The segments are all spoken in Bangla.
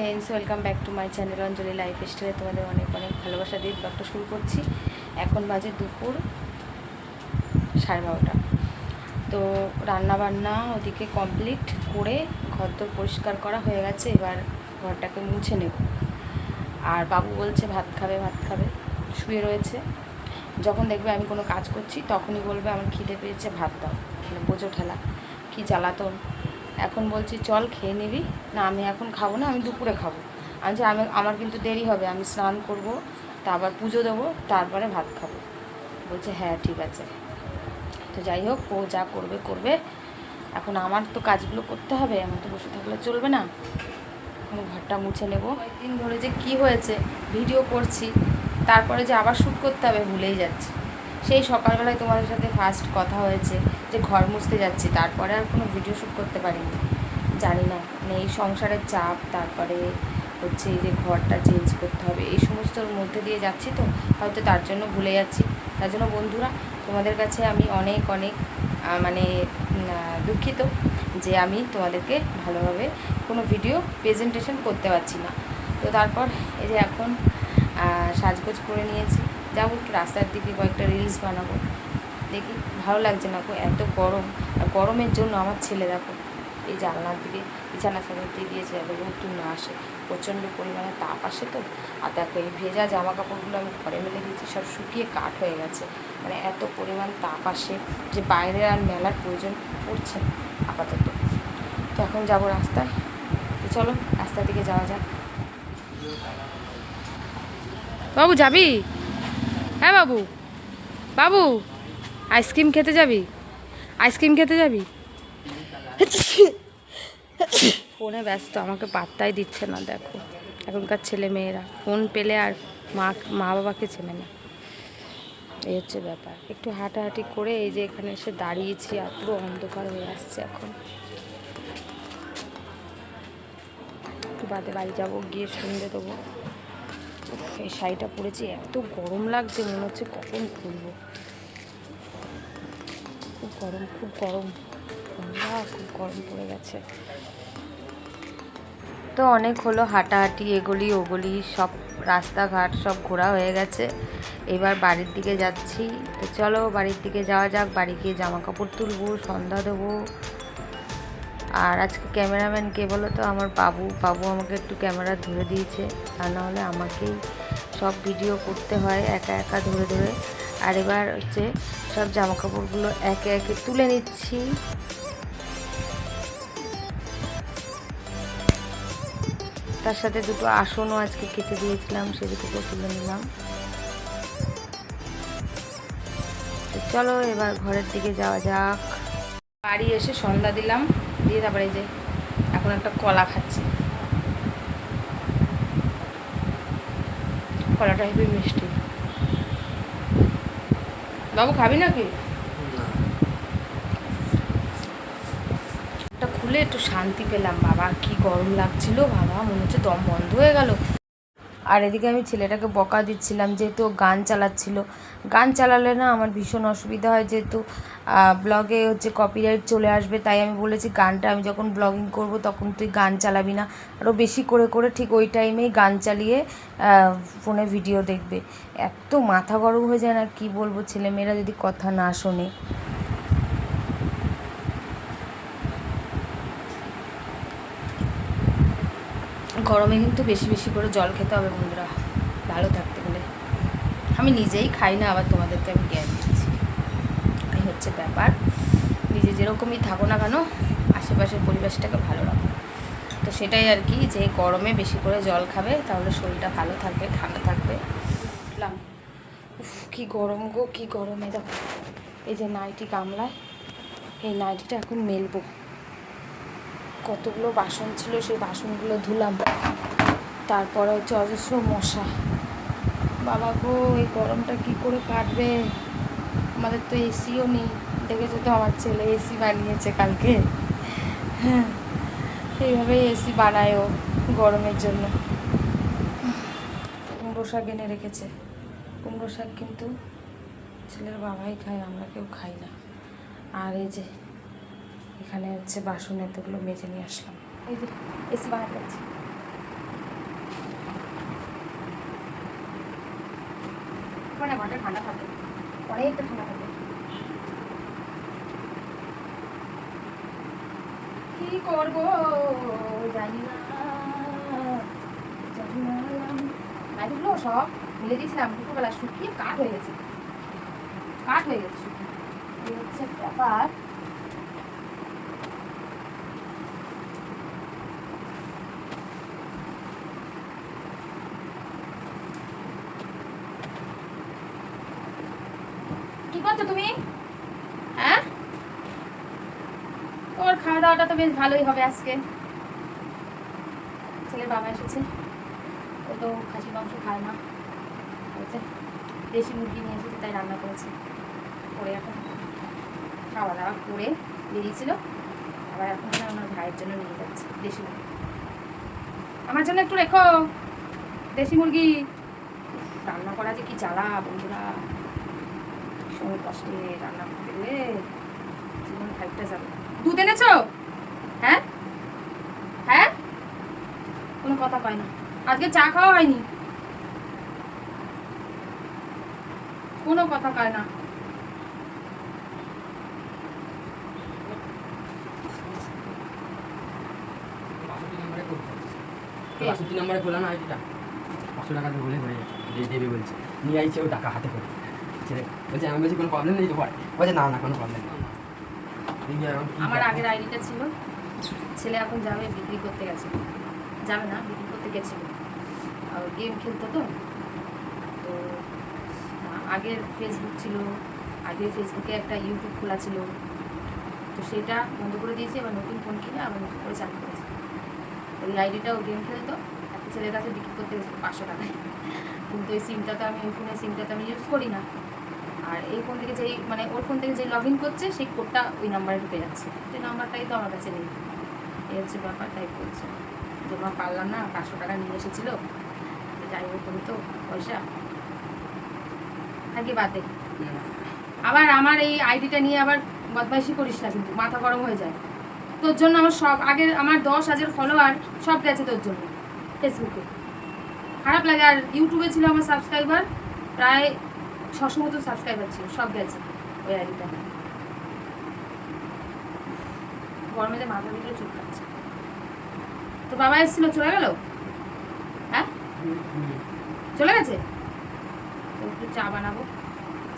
Friends, welcome back to my channel Anjali life স্টাইলে তোমাদের অনেক অনেক ভালোবাসা দিয়ে ব্লগটা শুরু করছি। এখন বাজে দুপুর সাড়ে বারোটা। তো রান্না বান্না ওদিকে কমপ্লিট করে ঘর তো পরিষ্কার করা হয়ে গেছে, এবার ঘরটাকে মুছে নেব। আর বাবু বলছে ভাত খাবে ভাত খাবে, শুয়ে রয়েছে। যখন দেখবে আমি কোনো কাজ করছি, তখনই বলবে, আমার খিদে পেয়েছে, ভাত দাও। মানে বোঝো ঠেলা, কী জ্বালাতন। এখন বলছি, চল খেয়ে নিবি। না, আমি এখন খাব না, আমি দুপুরে খাব। আমি আমি, আমার কিন্তু দেরি হবে, আমি স্নান করব, তারপর পুজো দেবো, তারপরে ভাত খাব। বলছে হ্যাঁ ঠিক আছে। তো যাই হোক, ও যা করবে করবে। এখন আমার তো কাজগুলো করতে হবে, আমার তো বসে থাকলে চলবে না। এখন ঘরটা মুছে নেব। কয়েকদিন ধরে যে কি হয়েছে, ভিডিও করছি, তারপরে যে আবার শ্যুট করতে হবে, ভুলেই যাচ্ছি। সেই সকালবেলায় তোমাদের সাথে ফার্স্ট কথা হয়েছে। যে ঘর মুছতে যাচ্ছি, তারপরে আর কোনো ভিডিও শ্যুট করতে পারিনি। জানি না মানে এই সংসারের চাপ, তারপরে হচ্ছে এই যে ঘরটা চেঞ্জ করতে হবে, এই সমস্তর মধ্যে দিয়ে যাচ্ছি তো, হয়তো তার জন্য ভুলে যাচ্ছি। তার জন্য বন্ধুরা, তোমাদের কাছে আমি অনেক অনেক মানে দুঃখিত যে আমি তোমাদেরকে ভালোভাবে কোনো ভিডিও প্রেজেন্টেশন করতে পারছি না। তো তারপর এই যে এখন সাজগোজ করে নিয়েছি। যাব একটু রাস্তার দিকে কয়েকটা রিলস বানাবো। দেখি, ভালো লাগছে না গো, এত গরম। আর গরমের জন্য আমার ছেলে দেখো, এই জানলার দিকে, বিছানা ছাড়া দিয়ে দিয়েছে যাতে নতুন না আসে। প্রচণ্ড পরিমাণে তাপ আসে তো। আর দেখো এই ভেজা জামা কাপড়গুলো আমি ঘরে মেলে দিয়েছি, সব শুকিয়ে কাঠ হয়ে গেছে। মানে এত পরিমাণ তাপ আসে যে বাইরে আর মেলার প্রয়োজন পড়ছে আপাতত। তো এখন যাব রাস্তায়। তো চলো, রাস্তার দিকে যাওয়া যাক। বাবু, যাবি? হ্যাঁ বাবু। বাবু আইসক্রিম খেতে যাবি? আইসক্রিম খেতে যাবি? ফোনে ব্যস্ত, আমাকে পাত্তাই দিচ্ছে না, দেখো। এখনকার ছেলে মেয়েরা, ফোন পেলে আর মা মা বাবাকে চেনে না। এই হচ্ছে ব্যাপার। একটু হাঁটাহাঁটি করে এই যে এখানে এসে দাঁড়িয়েছি, আর পুরো অন্ধকার হয়ে আসছে এখন। একটু বাদে বাড়ি যাব, গিয়ে সন্ধে দেবো। এই শাড়িটা পরেছি, এত গরম লাগছে, মনে হচ্ছে কখন খুলবো। খুব গরম খুব গরম। খুব গরম পড়ে গেছে। তো অনেক হলো হাঁটাহাঁটি, এগুলি ওগুলি, সব রাস্তাঘাট সব ঘোরা হয়ে গেছে। এবার বাড়ির দিকে যাচ্ছি। তো চলো বাড়ির দিকে যাওয়া যাক, বাড়ি গিয়ে জামা কাপড় তুলবো, সন্ধ্যা দেবো। আর আজকে ক্যামেরাম্যান কে বলো তো? আমার বাবু। বাবু আমাকে একটু ক্যামেরা ধরে দিয়েছে। তা নাহলে আমাকেই সব ভিডিও করতে হয় একা একা ধরে ধরে। আর এবার হচ্ছে সব জামা কাপড়গুলো একে একে তুলে নিচ্ছি। তার সাথে দুটো আসনও আজকে কেটে দিয়েছিলাম সে দুটোকে তুলে নিলাম। চলো এবার ঘরের দিকে যাওয়া যাক। বাড়ি এসে সন্ধ্যা দিলাম, দিয়ে তারপরে যে এখন একটা কলা খাচ্ছি। কলাটা হেবি মিষ্টি। বাবু খাবি নাকি? খুলে একটু শান্তি পেলাম, বাবা। কি গরম লাগছিল, বাবা। মনে হচ্ছে দম বন্ধ হয়ে গেল। আর এদিকে আমি ছেলেটাকে বকা দিচ্ছিলাম, যেহেতু গান চালাচ্ছিল। গান চালালে না আমার ভীষণ অসুবিধা হয়, যেহেতু ব্লগে হচ্ছে কপিরাইট চলে আসবে, তাই আমি বলেছি গানটা আমি যখন ব্লগিং করব তখন তুই গান চালাবি না। আরও বেশি করে করে ঠিক ওই টাইমেই গান চালিয়ে ফোনে ভিডিও দেখবে। এত মাথা গরম হয়ে যায় না, কি বলব ছেলেমেয়েরা যদি কথা না শোনে। গরমে কিন্তু বেশি বেশি করে জল খেতে হবে বন্ধুরা। ভালো থাকতে গেলে আমি নিজেই খাই না, আবার তোমাদেরকে আমি জ্ঞান দিচ্ছি। এই হচ্ছে ব্যাপার। নিজে যেরকমই থাকো না কেন, আশেপাশের পরিবেশটাকে ভালো রাখো। তো সেটাই আর কি, যে গরমে বেশি করে জল খাবে, তাহলে শরীরটা ভালো থাকবে, ঠান্ডা থাকবে। উঠলাম উফ, কী গরম গো, কী গরমে। দেখো, এই যে নাইটি গামলায়, এই নাইটিটা এখন মেলবো। কতগুলো বাসন ছিল, সেই বাসনগুলো ধুলাম। তারপরে হচ্ছে অজস্র মশা। বাবা গো, এই গরমটা কি করে কাটবে? আমাদের তো এসিও নেই। দেখেছ তো, আমার ছেলে এসি বানিয়েছে কালকে। হ্যাঁ সেইভাবেই এসি বানায় ও গরমের জন্য। কুমড়ো শাক এনে রেখেছে। কুমড়ো শাক কিন্তু ছেলের বাবাই খায়, আমরা কেউ খাই না। আর এই যে এখানে হচ্ছে বাসন এতগুলো মেজে নিয়ে আসলাম। কি করব? জানি না। সব মিলে দিয়েছিলাম। দুপুরবেলা শুকিয়ে কাঠ হয়ে গেছে। কাঠ হয়ে গেছে এই হচ্ছে ব্যাপার। করছ তুমি? হ্যাঁ? তোমার খাওয়া দাওয়াটা তো বেশ ভালোই হবে আজকে। ছেলের বাবা এসেছে। ও তো খাসি মাংস খায় না। দেশি মুরগি নিয়ে এসেছে, তাই রান্না করেছে। করে এখন খাওয়া দাওয়া করে বেরিয়েছিল। আবার এখন আমার ভাইয়ের জন্য নিয়ে যাচ্ছে দেশি মুরগি। আমার জন্য একটু রেখো। দেশি মুরগি। রান্না করা যে কি জ্বালা, বন্ধুরা। ভীষণ কষ্টে রান্না করতে গেলে জীবন খাইতে যাবে। দুধ এনেছো? হ্যাঁ? হ্যাঁ? কোনো কথা কয় না। আজকে চা খাওয়া হয়নি? কোনো কথা কয় না। বাষট্টি নম্বরে খোলা না আইডিটা? পাঁচশো টাকা দিয়ে বলে হয়ে যাচ্ছে। দেবে বলছে। নিয়ে আইছে ও টাকা হাতে করে। ছেলে বলছে আমি বলছি কোনো প্রবলেম নেই তো পরে। বলছে না না কোনো প্রবলেম নেই। আমার আগের আইডিটা ছিল। ছেলে এখন যাবে বিক্রি করতে গেছে। যাবে না বিক্রি করতে গেছিল। গেম খেলতো তো। তো আগের ফেসবুক ছিল। আগের ফেসবুকে একটা ইউটিউব খোলা ছিল। তো সেটা বন্ধ করে দিয়েছে এবার নতুন ফোন কিনে আবার নতুন করে চালু করেছে। ওই আইডিটাও গেম খেলতো। একটা ছেলের কাছে বিক্রি করতে গেছিল পাঁচশো টাকায়। কিন্তু ওই সিমটা তো আমি ফোনের সিমটা তো আমি ইউজ করি না। আর এই ফোন থেকে যেই মানে ওর ফোন থেকে যে লগ ইন করছে, সেই কোডটা ওই নাম্বারে ঢুকে যাচ্ছে। সেই নাম্বারটাই তো আমার কাছে নেই। এই হচ্ছে ব্যাপার, তাই করছে জমা পারলাম না, পাঁচশো টাকা নিয়ে এসেছিল। যাই হোক তো পয়সা। থাকি বাদ আবার আমার এই আইডিটা নিয়ে আবার বদমাইশি করিস না কিন্তু, মাথা গরম হয়ে যায়। তোর জন্য আমার সব, আগে আমার দশ হাজার ফলোয়ার সব গেছে তোর জন্য ফেসবুকে খারাপ লাগে, আর ইউটিউবে ছিল আমার সাবস্ক্রাইবার প্রায় ছশো মতো সাবস্ক্রাইবার ছিল, সব গেছে ওই আইডিটা গরমেতে মাথার ভিতরে চুল কাটছে। তো বাবা এসেছিল, চলে গেল? হ্যাঁ? চলে গেছে? তো একটু চা বানাবো।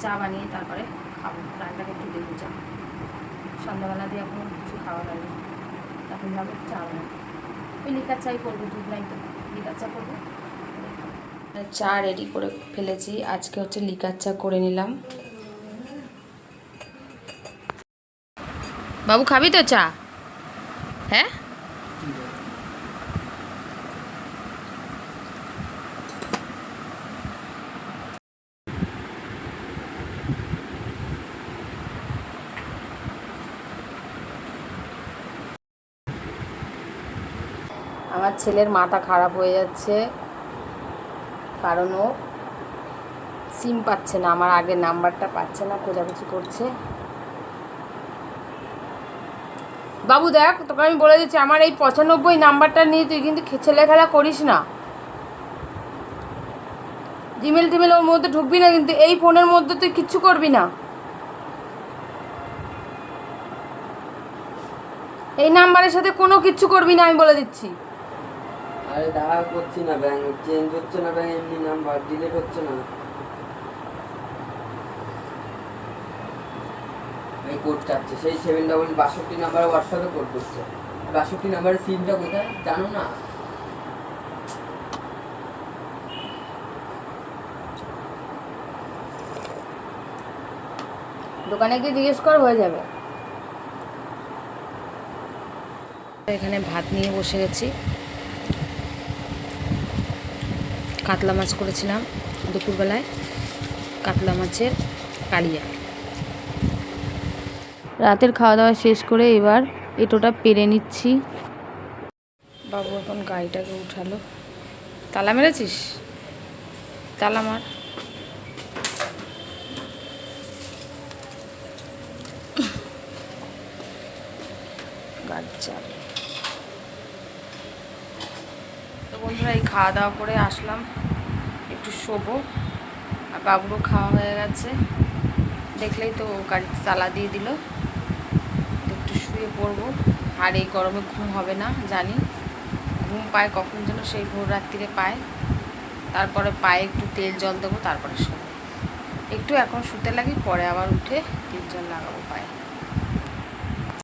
চা বানিয়ে তারপরে খাব। রান্নাটাকে একটু দেখব চা। সন্ধ্যাবেলা দিয়ে এখন কিছু খাওয়া হয়নি। এখন যাব চা বানাবো। ওই লিকার চাই করব, দুধ নাই তো। লিকার চা করব। চা রেডি করে ফেলেছি। আজকে হচ্ছে লিকার চা করে নিলাম। বাবু, খাবি তো চা? হ্যাঁ? আমার ছেলের মাথা খারাপ হয়ে যাচ্ছে। কারণ ও সিম পাচ্ছে না, আমার আগের নাম্বারটা পাচ্ছে না, খোঁজাখুঁজি করছে। বাবু দেখ, তোকে আমি বলে দিচ্ছি, আমার এই পঁচানব্বই নাম্বারটা নিয়ে তুই কিন্তু খে- ছেলে খেলা করিস না। জিমেল টিমেল ওর মধ্যে ঢুকবি না কিন্তু, এই ফোনের মধ্যে তুই কিচ্ছু করবি না। এই নাম্বারের সাথে কোনো কিচ্ছু করবি না, আমি বলে দিচ্ছি। আরে দেখা করছি না ব্যাংক চেঞ্জ হচ্ছে না ব্যাংক এমনি নাম্বার ডিলিট হচ্ছে না। এই কোড চাচ্ছে সেই সেভেন ডাবল বাষট্টি নাম্বারে হোয়াটসঅ্যাপে কোড করছে বাষট্টি নাম্বারের সিমটা কোথায়? জানো না? দোকানে গিয়ে জিজ্ঞেস কর হয়ে যাবে। এখানে ভাত নিয়ে বসে গেছি। কাতলা মাছ করেছিলাম দুপুরবেলায় কাতলা মাছের কালিয়া। রাতের খাওয়া দাওয়া শেষ করে এবার এটোটা পেরে নিচ্ছি। বাবু এখন গাড়িটাকে উঠালো। তালা মেরেছিস? তালা মার। তো বন্ধুরা, এই খাওয়া দাওয়া করে আসলাম। একটু শোবো। আর বাবুরও খাওয়া হয়ে গেছে। দেখলেই তো গাড়িতে চালা দিয়ে দিল। একটু শুয়ে পড়ব। আর এই গরমে ঘুম হবে না, জানি। ঘুম পায় কখন যেন, সেই ভোর রাত্রিরে পায়। তারপরে পায়ে একটু তেল জল দেবো, তারপরে শোবো। একটু এখন শুতে লাগি, পরে আবার উঠে তেল জল লাগাবো পায়ে।